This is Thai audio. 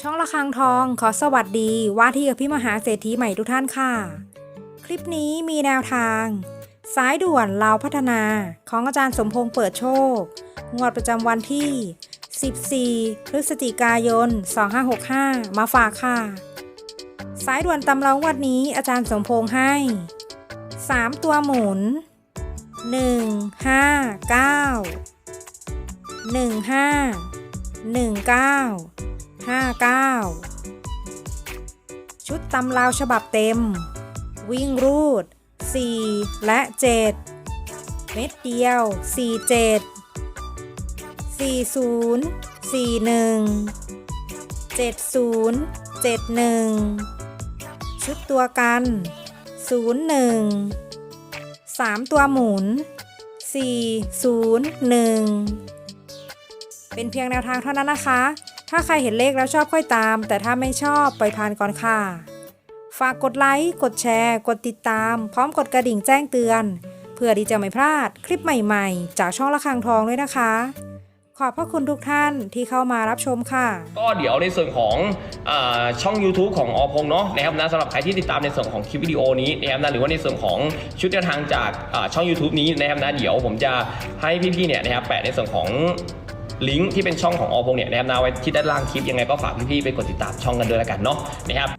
ช่องระฆังทองขอสวัสดีว่าที่กับพี่มหาเศรษฐีใหม่ทุกท่านค่ะ คลิปนี้มีแนวทาง สายด่วนเราพัฒนาของอาจารย์สมพงษ์เปิดโชค งวดประจำวันที่ 14 พฤศจิกายน 2565 มาฝากค่ะ สายด่วนตำราวันนี้อาจารย์สมพงษ์ให้ 3 ตัวหมุน 1 5 9 1 5 1 9 5 9 ชุดตำราวฉบับเต็ม วิ่งรูด 4 และ 7 เม็ดเดียว 47 40 41 70 71 ชุดตัวกัน 01 3 ตัวหมุน 401 เป็นเพียงแนวทางเท่านั้นนะคะ ถ้าใครเห็นเลขแล้วชอบค่อยตาม แต่ถ้าไม่ชอบปล่อยผ่านก่อนค่ะ ฝากกดไลค์ กดแชร์ กดติดตาม พร้อมกดกระดิ่งแจ้งเตือน เพื่อที่จะไม่พลาดคลิปใหม่ๆ จากช่องระฆังทองด้วยนะคะ ขอบพระคุณทุกท่านที่เข้ามารับชมค่ะ ก็เดี๋ยวในส่วนของอาช่อง YouTube ของอพงษ์เนาะนะครับนะสำหรับใครที่ติดตามในส่วนของคลิปวิดีโอนี้นะครับนะหรือว่าในส่วนของชุดแนวทางจากอ่าช่อง YouTube นี้นะครับนะเดี๋ยวผมจะให้พี่ๆเนี่ยนะครับแปะในส่วนของ ลิงก์ที่เป็นช่องของอพงเนี่ยนะครับนาไว้ที่ด้านล่างคลิปยังไงก็ฝากพี่ๆไปกดติดตามช่องกันด้วยแล้วกันเนาะนะครับ